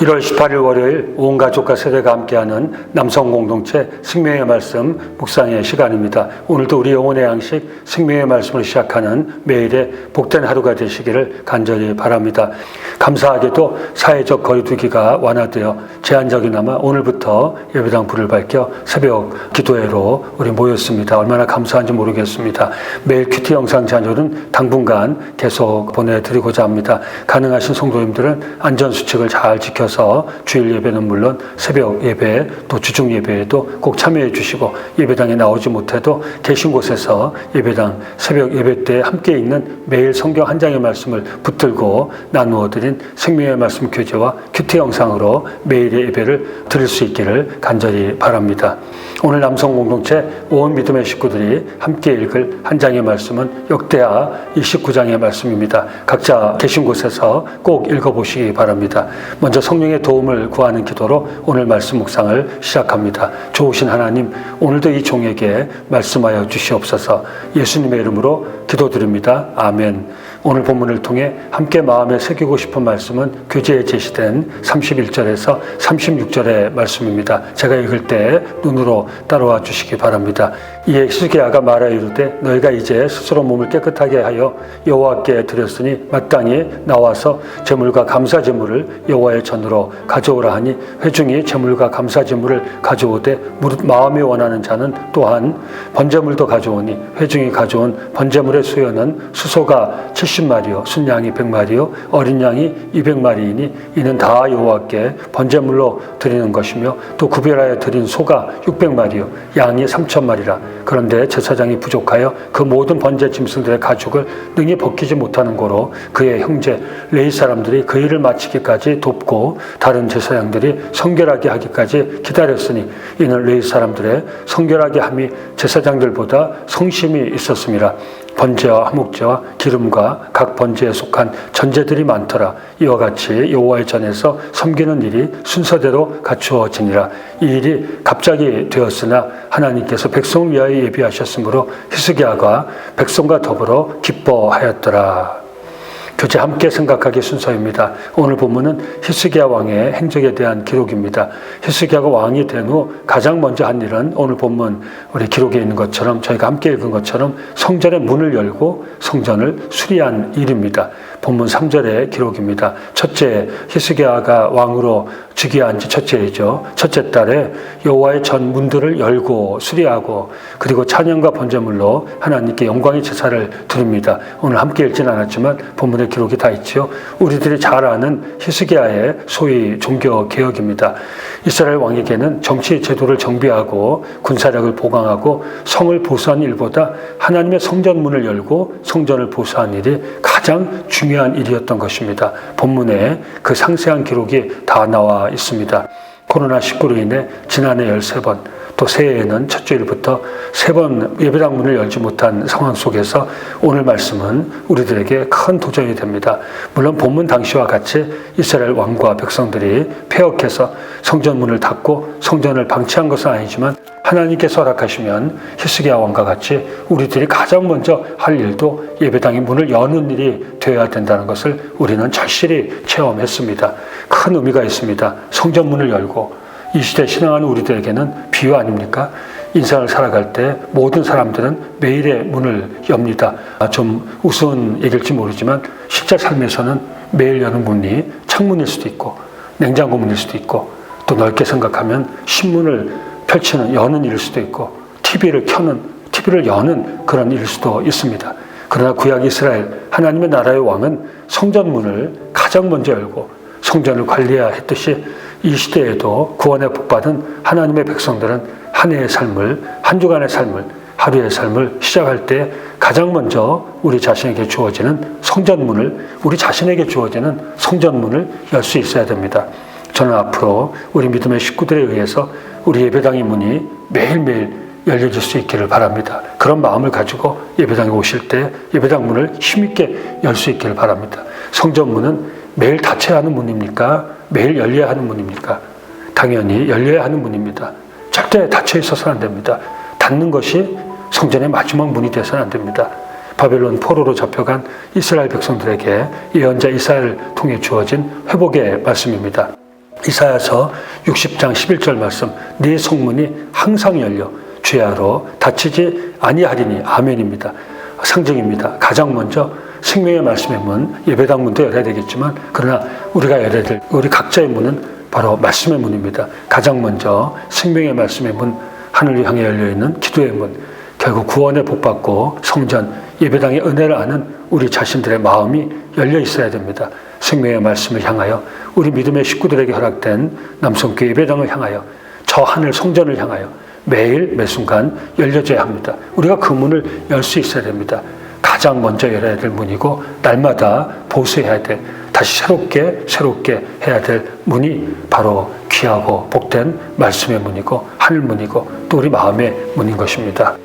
1월 18일 월요일 온 가족과 세대가 함께하는 남성 공동체 생명의 말씀 묵상의 시간입니다. 오늘도 우리 영혼의 양식 생명의 말씀을 시작하는 매일의 복된 하루가 되시기를 간절히 바랍니다. 감사하게도 사회적 거리두기가 완화되어 제한적이나마 오늘부터 예배당 불을 밝혀 새벽 기도회로 우리 모였습니다. 얼마나 감사한지 모르겠습니다. 매일 큐티 영상 자료는 당분간 계속 보내드리고자 합니다. 가능하신 성도님들은 안전 수칙을 잘 지켜 서 주일 예배는 물론 새벽 예배 또 주중 예배에도 꼭 참여해 주시고 예배당에 나오지 못해도 계신 곳에서 예배당 새벽 예배 때 함께 있는 매일 성경 한 장의 말씀을 붙들고 나누어 드린 생명의 말씀 교재와 큐티 영상으로 매일의 예배를 드릴 수 있기를 간절히 바랍니다. 오늘 남성 공동체 온 믿음의 식구들이 함께 읽을 한 장의 말씀은 역대하 29장의 말씀입니다. 각자 계신 곳에서 꼭 읽어보시기 바랍니다. 먼저 성 령의 도움을 구하는 기도로 오늘 말씀 묵상을 시작합니다. 좋으신 하나님, 오늘도 이 종에게 말씀하여 주시옵소서 예수님의 이름으로 기도드립니다. 아멘. 오늘 본문을 통해 함께 마음에 새기고 싶은 말씀은 교재에 제시된 31절에서 36절의 말씀입니다. 제가 읽을 때 눈으로 따라와 주시기 바랍니다. 이에 히스기야가 말하여 이르되 너희가 이제 스스로 몸을 깨끗하게 하여 여호와께 드렸으니 마땅히 나와서 제물과 감사 제물을 여호와의 전으로 가져오라 하니 회중이 제물과 감사 제물을 가져오되 마음이 원하는 자는 또한 번제물도 가져오니 회중이 가져온 번제물의 수여는 수소가 70마리요 순양이 100마리요 어린 양이 200마리이니 이는 다 여호와께 번제물로 드리는 것이며 또 구별하여 드린 소가 600마리요 양이 3천마리라 그런데 제사장이 부족하여 그 모든 번제 짐승들의 가죽을 능히 벗기지 못하는 고로 그의 형제 레이 사람들이 그 일을 마치기까지 돕고 다른 제사장들이 성결하게 하기까지 기다렸으니 이는 레이 사람들의 성결하게 함이 제사장들보다 성심이 있었습니다. 번제와 화목제와 기름과 각 번제에 속한 전제들이 많더라. 이와 같이 여호와의 전에서 섬기는 일이 순서대로 갖추어지니라. 이 일이 갑자기 되었으나 하나님께서 백성을 위하여 예비하셨으므로 히스기야가 백성과 더불어 기뻐하였더라. 교재 함께 생각하기 순서입니다. 오늘 본문은 히스기야 왕의 행적에 대한 기록입니다. 히스기야가 왕이 된 후 가장 먼저 한 일은 오늘 본문 우리 기록에 있는 것처럼 저희가 함께 읽은 것처럼 성전의 문을 열고 성전을 수리한 일입니다. 본문 3절의 기록입니다. 첫째 히스기야가 왕으로 즉위한 지 첫째이죠. 첫째 달에 여호와의 전 문들을 열고 수리하고 그리고 찬양과 번제물로 하나님께 영광의 제사를 드립니다. 오늘 함께 읽지는 않았지만 본문의 기록이 다 있지요. 우리들이 잘 아는 히스기야의 소위 종교 개혁입니다. 이스라엘 왕에게는 정치 제도를 정비하고 군사력을 보강하고 성을 보수한 일보다 하나님의 성전 문을 열고 성전을 보수한 일이 가장 중요한 일이었던 것입니다. 본문에 그 상세한 기록이 다 나와 있습니다. 코로나19로 인해 지난해 13번, 또 새해에는 첫 주일부터 세 번 예배당 문을 열지 못한 상황 속에서 오늘 말씀은 우리들에게 큰 도전이 됩니다. 물론 본문 당시와 같이 이스라엘 왕과 백성들이 폐역해서 성전 문을 닫고 성전을 방치한 것은 아니지만 하나님께서 허락하시면 히스기야 왕과 같이 우리들이 가장 먼저 할 일도 예배당의 문을 여는 일이 되어야 된다는 것을 우리는 절실히 체험했습니다. 큰 의미가 있습니다. 성전 문을 열고 이 시대 신앙하는 우리들에게는 비유 아닙니까? 인생을 살아갈 때 모든 사람들은 매일의 문을 엽니다. 아, 좀 우스운 얘기일지 모르지만 실제 삶에서는 매일 여는 문이 창문일 수도 있고 냉장고 문일 수도 있고 또 넓게 생각하면 신문을 펼치는 여는 일일 수도 있고 TV를 켜는 TV를 여는 그런 일일 수도 있습니다. 그러나 구약 이스라엘 하나님의 나라의 왕은 성전문을 가장 먼저 열고 성전을 관리해야 했듯이 이 시대에도 구원에 복받은 하나님의 백성들은 한 해의 삶을 한 주간의 삶을 하루의 삶을 시작할 때 가장 먼저 우리 자신에게 주어지는 성전문을 우리 자신에게 주어지는 성전문을 열 수 있어야 됩니다. 저는 앞으로 우리 믿음의 식구들에 의해서 우리 예배당의 문이 매일매일 열려질 수 있기를 바랍니다. 그런 마음을 가지고 예배당에 오실 때 예배당 문을 힘있게 열 수 있기를 바랍니다. 성전 문은 매일 닫혀야 하는 문입니까? 매일 열려야 하는 문입니까? 당연히 열려야 하는 문입니다. 절대 닫혀 있어서는 안 됩니다. 닫는 것이 성전의 마지막 문이 되어서는 안 됩니다. 바벨론 포로로 잡혀간 이스라엘 백성들에게 예언자 이사야를 통해 주어진 회복의 말씀입니다. 이사야서 60장 11절 말씀 네 성문이 항상 열려 죄하로 다치지 아니하리니 아멘입니다. 상징입니다. 가장 먼저 생명의 말씀의 문 예배당 문도 열어야 되겠지만 그러나 우리가 열어야 될 우리 각자의 문은 바로 말씀의 문입니다. 가장 먼저 생명의 말씀의 문 하늘을 향해 열려 있는 기도의 문 결국 구원의 복 받고 성전 예배당의 은혜를 아는 우리 자신들의 마음이 열려 있어야 됩니다. 생명의 말씀을 향하여 우리 믿음의 식구들에게 허락된 남성교 예배당을 향하여 저 하늘 성전을 향하여 매일 매 순간 열려져야 합니다. 우리가 그 문을 열 수 있어야 됩니다. 가장 먼저 열어야 될 문이고 날마다 보수해야 될 다시 새롭게 새롭게 해야 될 문이 바로 귀하고 복된 말씀의 문이고 하늘 문이고 또 우리 마음의 문인 것입니다.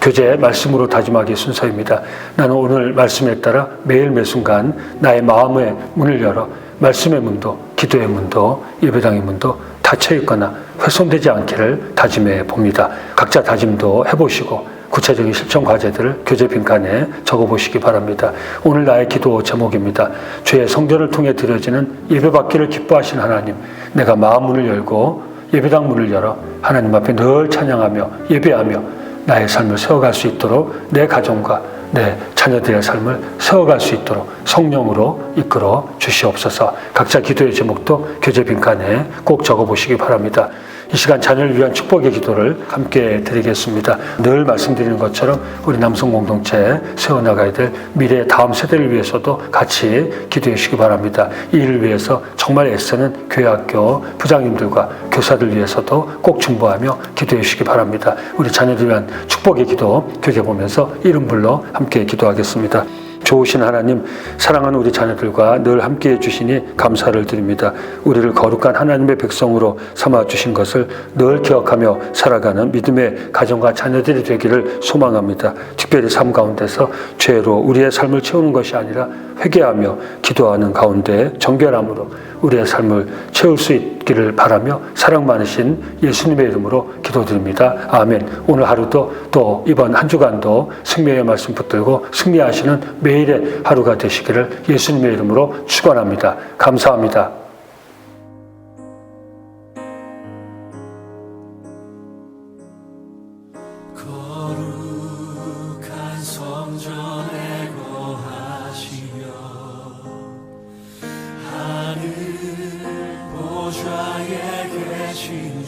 교제 말씀으로 다짐하기 순서입니다. 나는 오늘 말씀에 따라 매일 매 순간 나의 마음의 문을 열어 말씀의 문도 기도의 문도 예배당의 문도 닫혀 있거나 훼손되지 않기를 다짐해 봅니다. 각자 다짐도 해보시고 구체적인 실천 과제들을 교재 빈칸에 적어보시기 바랍니다. 오늘 나의 기도 제목입니다. 죄의 성전을 통해 드려지는 예배받기를 기뻐하신 하나님, 내가 마음 문을 열고 예배당 문을 열어 하나님 앞에 늘 찬양하며 예배하며 나의 삶을 세워갈 수 있도록 내 가정과 내 자녀들의 삶을 세워갈 수 있도록 성령으로 이끌어 주시옵소서. 각자 기도의 제목도 교재 빈칸에 꼭 적어보시기 바랍니다. 이 시간 자녀를 위한 축복의 기도를 함께 드리겠습니다. 늘 말씀드리는 것처럼 우리 남성 공동체 세워나가야 될 미래 다음 세대를 위해서도 같이 기도해 주시기 바랍니다. 이 일을 위해서 정말 애쓰는 교회 학교 부장님들과 교사들 위해서도 꼭 중보하며 기도해 주시기 바랍니다. 우리 자녀들 위한 축복의 기도 교계 보면서 이름 불러 함께 기도하겠습니다. 좋으신 하나님, 사랑하는 우리 자녀들과 늘 함께 해주시니 감사를 드립니다. 우리를 거룩한 하나님의 백성으로 삼아주신 것을 늘 기억하며 살아가는 믿음의 가정과 자녀들이 되기를 소망합니다. 특별히 삶 가운데서 죄로 우리의 삶을 채우는 것이 아니라 회개하며 기도하는 가운데 정결함으로 우리의 삶을 채울 수 있기를 바라며 사랑 많으신 예수님의 이름으로 기도드립니다. 아멘. 오늘 하루도 또 이번 한 주간도 승리의 말씀 붙들고 승리하시는 매일의 하루가 되시기를 예수님의 이름으로 축원합니다. 감사합니다.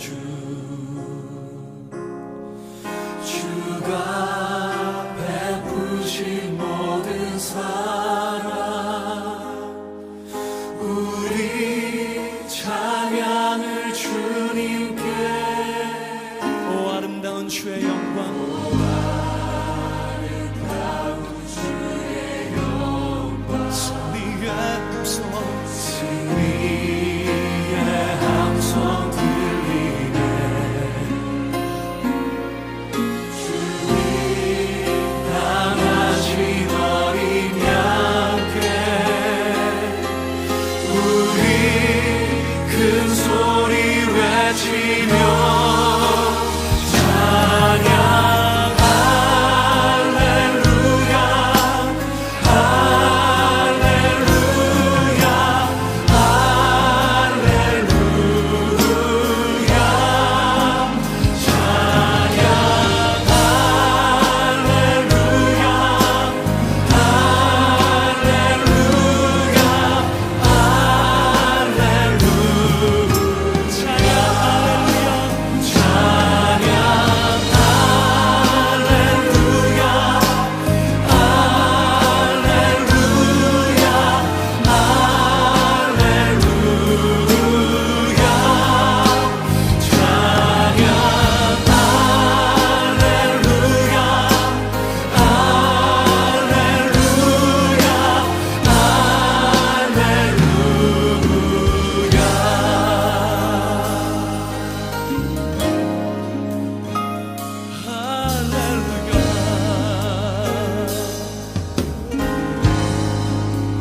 계 Savior.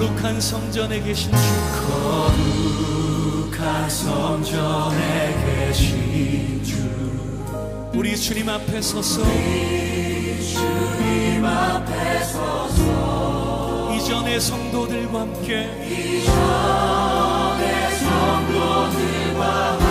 거룩한 성전에 계신 주. 거룩한 성전에 계신 주. 우리 주님 앞에 서서 주님 앞에 서서 이전의 성도들과 함께 이전의 성도들과 함께